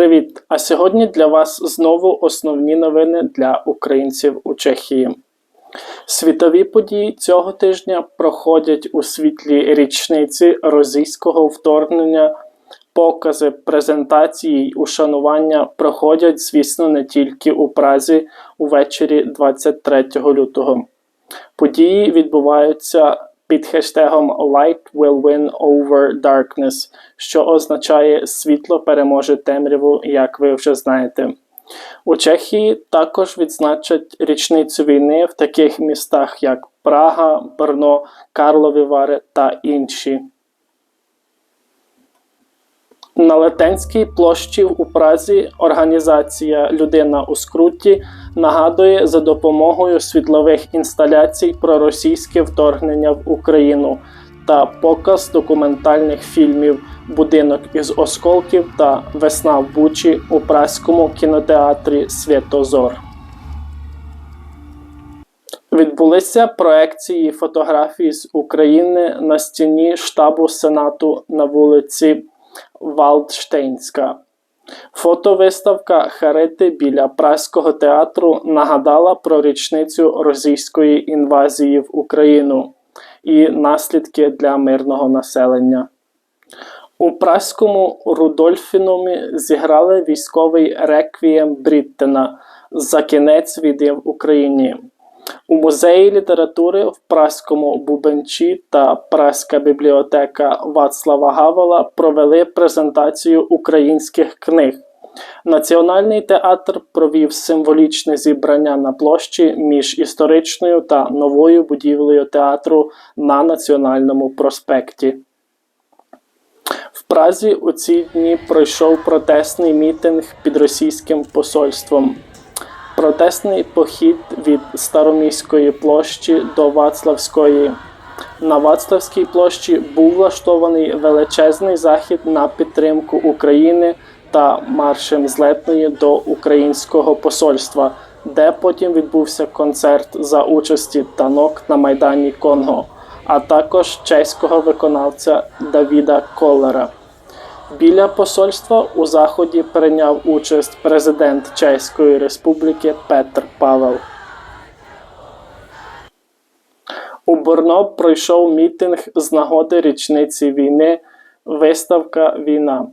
Привіт! А сьогодні для вас знову основні новини для українців у Чехії. Світові події цього тижня проходять у світлі річниці російського вторгнення. Покази, презентації й ушанування проходять, звісно, не тільки у Празі увечері 23 лютого. Події відбуваються під хештегом Light will win over darkness, що означає світло переможе темряву, як ви вже знаєте. У Чехії також відзначать річницю війни в таких містах, як Прага, Брно, Карлові Вари та інші. На Летенській площі у Празі організація Людина у скруті нагадує за допомогою світлових інсталяцій про російське вторгнення в Україну та показ документальних фільмів Будинок із осколків та Весна в Бучі у Празькому кінотеатрі Святозор. Відбулися проекції фотографій з України на стіні штабу Сенату на вулиці Валдштейнська. Фотовиставка Харити біля Праського театру нагадала про річницю російської інвазії в Україну і наслідки для мирного населення. У праському Рудольфінумі зіграли військовий реквієм Бріттена за кінець війни в Україні. У музеї літератури в Праському Бубенчі та Праська бібліотека Вацлава Гавела провели презентацію українських книг. Національний театр провів символічне зібрання на площі між історичною та новою будівлею театру на Національному проспекті. В Празі у ці дні пройшов протестний мітинг під російським посольством. Протестний похід від Староміської площі до Вацлавської. На Вацлавській площі був влаштований величезний захід на підтримку України та маршем злетної до українського посольства, де потім відбувся концерт за участі танок на Майдані Конго, а також чеського виконавця Давіда Колера. Біля посольства у заході прийняв участь президент Чеської Республіки Петр Павел. У Борно пройшов мітинг з нагоди річниці війни, виставка Війна,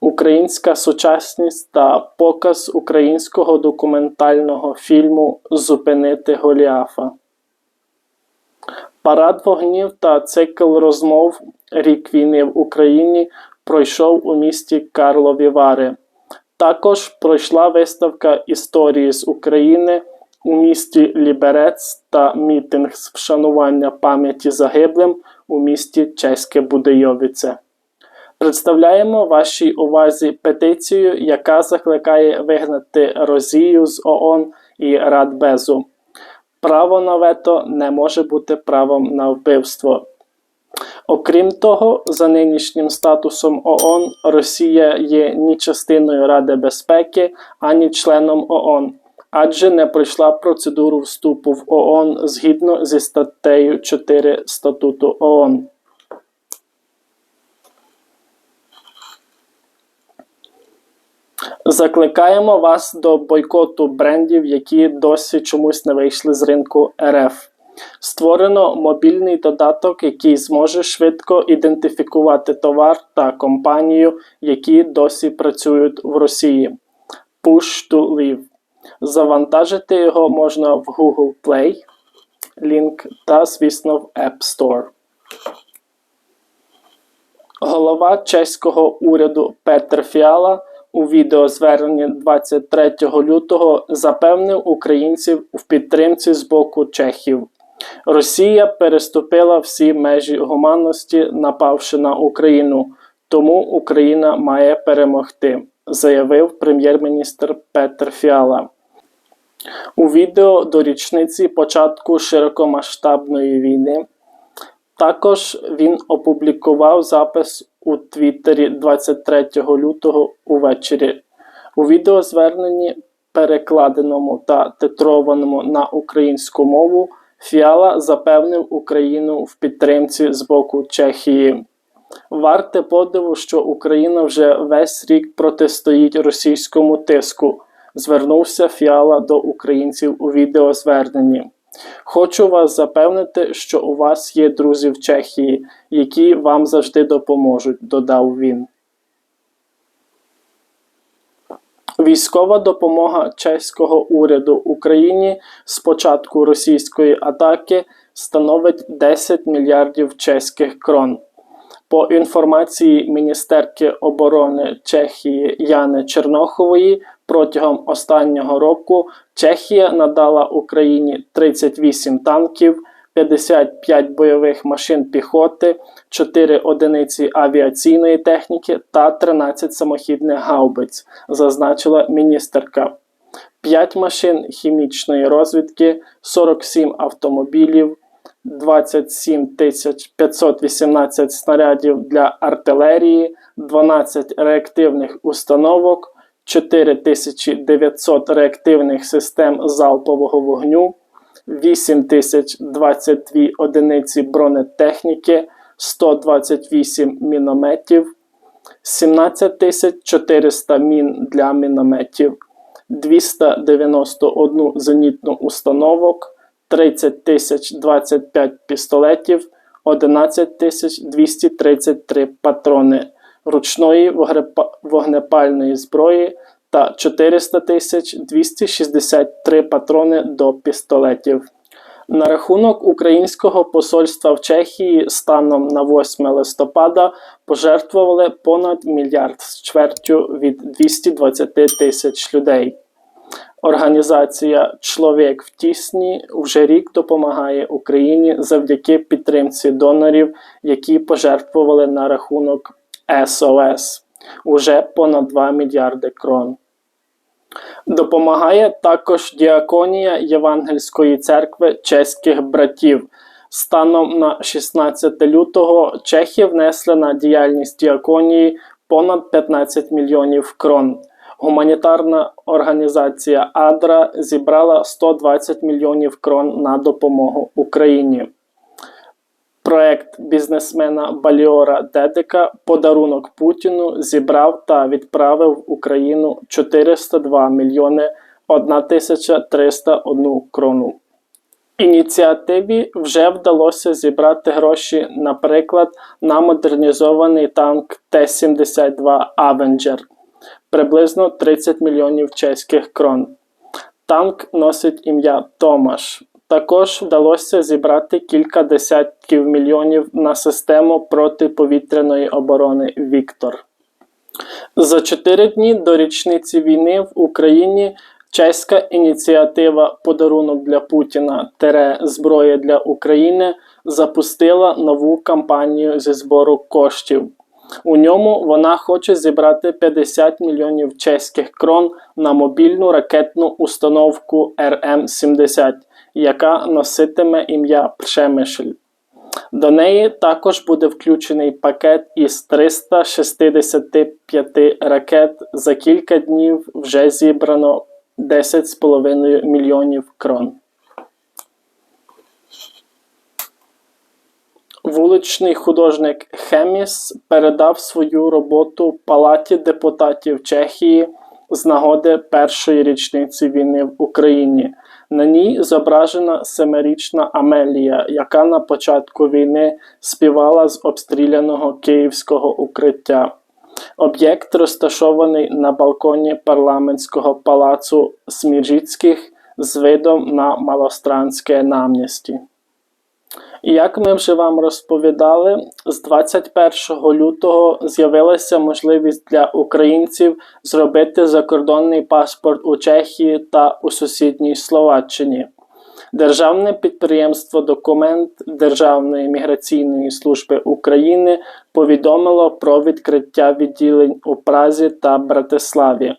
Українська сучасність та показ українського документального фільму Зупинити Голіафа. Парад вогнів та цикл розмов Рік війни в Україні пройшов у місті Карлові Вари. Також пройшла виставка історії з України у місті Ліберець та мітинг з вшанування пам'яті загиблим у місті Чеське Будейовіце. Представляємо вашій увазі петицію, яка закликає вигнати Розію з ООН і Радбезу. Право на вето не може бути правом на вбивство. Окрім того, за нинішнім статусом ООН Росія є ні частиною Ради безпеки, ані членом ООН, адже не пройшла процедуру вступу в ООН згідно зі статтею 4 статуту ООН. Закликаємо вас до бойкоту брендів, які досі чомусь не вийшли з ринку РФ. Створено мобільний додаток, який зможе швидко ідентифікувати товар та компанію, які досі працюють в Росії. Push to Live. Завантажити його можна в Google Play, лінк та, звісно, в App Store. Голова чеського уряду Петр Фіала у відеозверненні 23 лютого запевнив українців в підтримці з боку чехів. Росія переступила всі межі гуманності, напавши на Україну, тому Україна має перемогти, заявив прем'єр-міністр Петр Фіала. У відео до річниці початку широкомасштабної війни. Також він опублікував запис у Твіттері 23 лютого увечері. У відеозверненні, перекладеному та титрованому на українську мову, Фіала запевнив Україну в підтримці з боку Чехії. Варте подиву, що Україна вже весь рік протистоїть російському тиску. Звернувся Фіала до українців у відеозверненні. Хочу вас запевнити, що у вас є друзі в Чехії, які вам завжди допоможуть, додав він. Військова допомога чеського уряду Україні з початку російської атаки становить 10 мільярдів чеських крон. По інформації міністерки оборони Чехії Яни Чернохової, протягом останнього року Чехія надала Україні 38 танків, 55 бойових машин піхоти, 4 одиниці авіаційної техніки та 13 самохідних гаубиць, зазначила міністерка. 5 машин хімічної розвідки, 47 автомобілів. 27 518 снарядів для артилерії, 12 реактивних установок, 4900 реактивних систем залпового вогню, 8022 одиниці бронетехніки, 128 мінометів, 17400 мін для мінометів, 291 зенітну установок. 30 тисяч 25 пістолетів, 11 233 патрони ручної вогнепальної зброї та 400 тисяч 263 патрони до пістолетів. На рахунок українського посольства в Чехії станом на 8 листопада пожертвували понад мільярд з чвертю від 220 тисяч людей. Організація Чоловік в тісні вже рік допомагає Україні завдяки підтримці донорів, які пожертвували на рахунок СОС уже понад 2 мільярди крон. Допомагає також діаконія Євангельської церкви чеських братів. Станом на 16 лютого Чехи внесли на діяльність діаконії понад 15 мільйонів крон. Гуманітарна організація Адра зібрала 120 мільйонів крон на допомогу Україні. Проект бізнесмена Баліора Дедика Подарунок Путіну зібрав та відправив в Україну 402 мільйони 1301 крону. Ініціативі вже вдалося зібрати гроші, наприклад, на модернізований танк Т-72 Авенджер приблизно 30 мільйонів чеських крон. Танк носить ім'я Томаш. Також вдалося зібрати кілька десятків мільйонів на систему протиповітряної оборони Віктор. За чотири дні до річниці війни в Україні чеська ініціатива Подарунок для Путіна Тере зброя для України запустила нову кампанію зі збору коштів. У ньому вона хоче зібрати 50 мільйонів чеських крон на мобільну ракетну установку РМ-70, яка носитиме ім'я Пшемишль. До неї також буде включений пакет із 365 ракет. За кілька днів вже зібрано 10,5 мільйонів крон. Вуличний художник Хеміс передав свою роботу Палаті депутатів Чехії з нагоди першої річниці війни в Україні. На ній зображена семирічна Амелія, яка на початку війни співала з обстріляного київського укриття. Об'єкт розташований на балконі парламентського палацу Сміжицьких з видом на Малостранське Як ми вже вам розповідали, з 21 лютого з'явилася можливість для українців зробити закордонний паспорт у Чехії та у сусідній Словаччині. Державне підприємство Документ Державної міграційної служби України повідомило про відкриття відділень у Празі та Братиславі.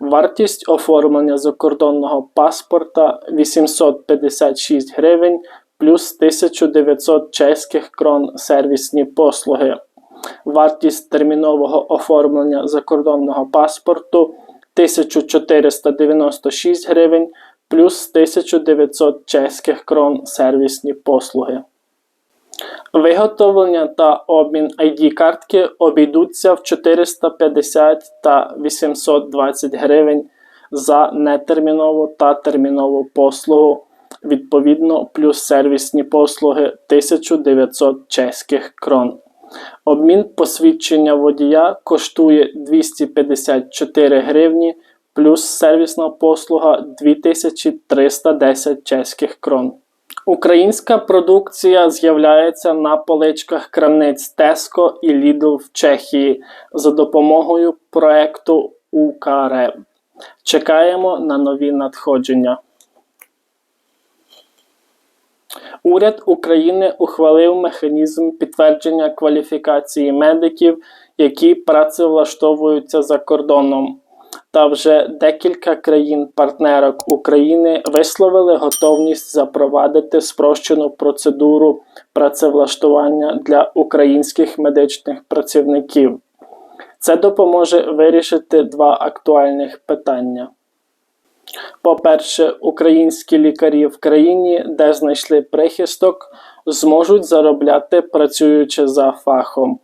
Вартість оформлення закордонного паспорта 856 гривень плюс 1900 чеських крон сервісні послуги. Вартість термінового оформлення закордонного паспорту 1496 гривень плюс 1900 чеських крон сервісні послуги. Виготовлення та обмін ID-картки обійдуться в 450 та 820 гривень за нетермінову та термінову послугу, відповідно, плюс сервісні послуги 1900 чеських крон. Обмін посвідчення водія коштує 254 гривні, плюс сервісна послуга 2310 чеських крон. Українська продукція з'являється на поличках крамниць Tesco і Lidl в Чехії за допомогою проекту УКРЕ. Чекаємо на нові надходження. Уряд України ухвалив механізм підтвердження кваліфікації медиків, які працевлаштовуються за кордоном. Та вже декілька країн-партнерок України висловили готовність запровадити спрощену процедуру працевлаштування для українських медичних працівників. Це допоможе вирішити два актуальних питання. По-перше, українські лікарі в країні, де знайшли прихисток, зможуть заробляти працюючи за фахом.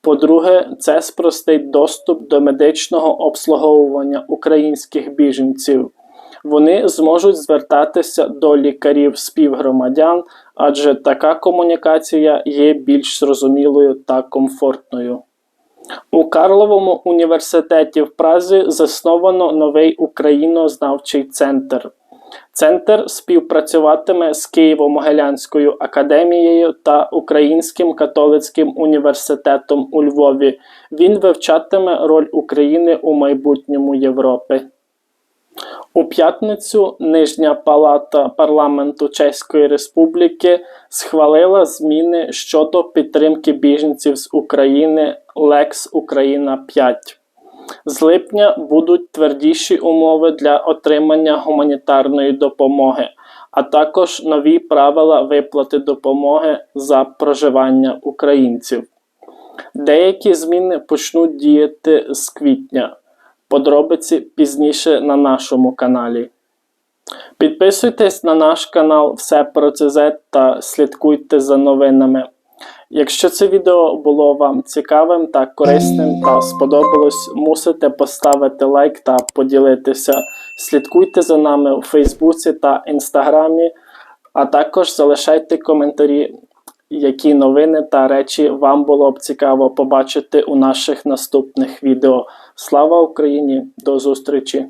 По-друге, це спростить доступ до медичного обслуговування українських біженців. Вони зможуть звертатися до лікарів співгромадян, адже така комунікація є більш зрозумілою та комфортною. У Карловому університеті в Празі засновано новий українознавчий центр. Центр співпрацюватиме з Києво-Могилянською академією та Українським католицьким університетом у Львові. Він вивчатиме роль України у майбутньому Європи. У п'ятницю Нижня палата парламенту Чеської Республіки схвалила зміни щодо підтримки біженців з України Лекс Україна 5. З липня будуть твердіші умови для отримання гуманітарної допомоги, а також нові правила виплати допомоги за проживання українців. Деякі зміни почнуть діяти з квітня. Подробиці пізніше на нашому каналі. Підписуйтесь на наш канал Все про ЦЗ та слідкуйте за новинами. Якщо це відео було вам цікавим та корисним та сподобалось, мусите поставити лайк та поділитися. Слідкуйте за нами у Фейсбуці та Інстаграмі, а також залишайте коментарі, які новини та речі вам було б цікаво побачити у наших наступних відео. Слава Україні! До зустрічі!